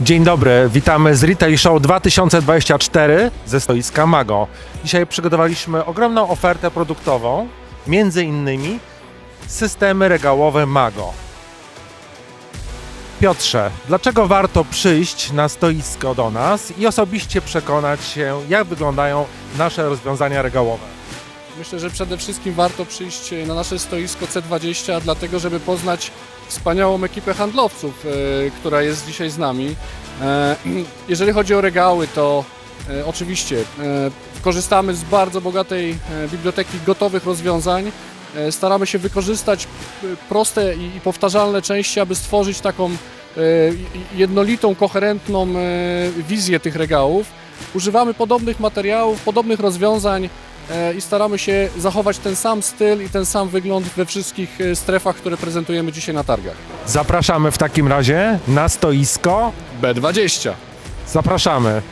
Dzień dobry, witamy z Retail Show 2024 ze stoiska Mago. Dzisiaj przygotowaliśmy ogromną ofertę produktową, między innymi systemy regałowe Mago. Piotrze, dlaczego warto przyjść na stoisko do nas i osobiście przekonać się, jak wyglądają nasze rozwiązania regałowe? Myślę, że przede wszystkim warto przyjść na nasze stoisko C20, dlatego żeby poznać wspaniałą ekipę handlowców, e, która jest dzisiaj z nami. E, Jeżeli chodzi o regały, to e, oczywiście korzystamy z bardzo bogatej biblioteki gotowych rozwiązań. Staramy się wykorzystać proste i powtarzalne części, aby stworzyć taką jednolitą, koherentną wizję tych regałów. Używamy podobnych materiałów, podobnych rozwiązań i staramy się zachować ten sam styl i ten sam wygląd we wszystkich e, strefach, które prezentujemy dzisiaj na targach. Zapraszamy w takim razie na stoisko. B20. Zapraszamy.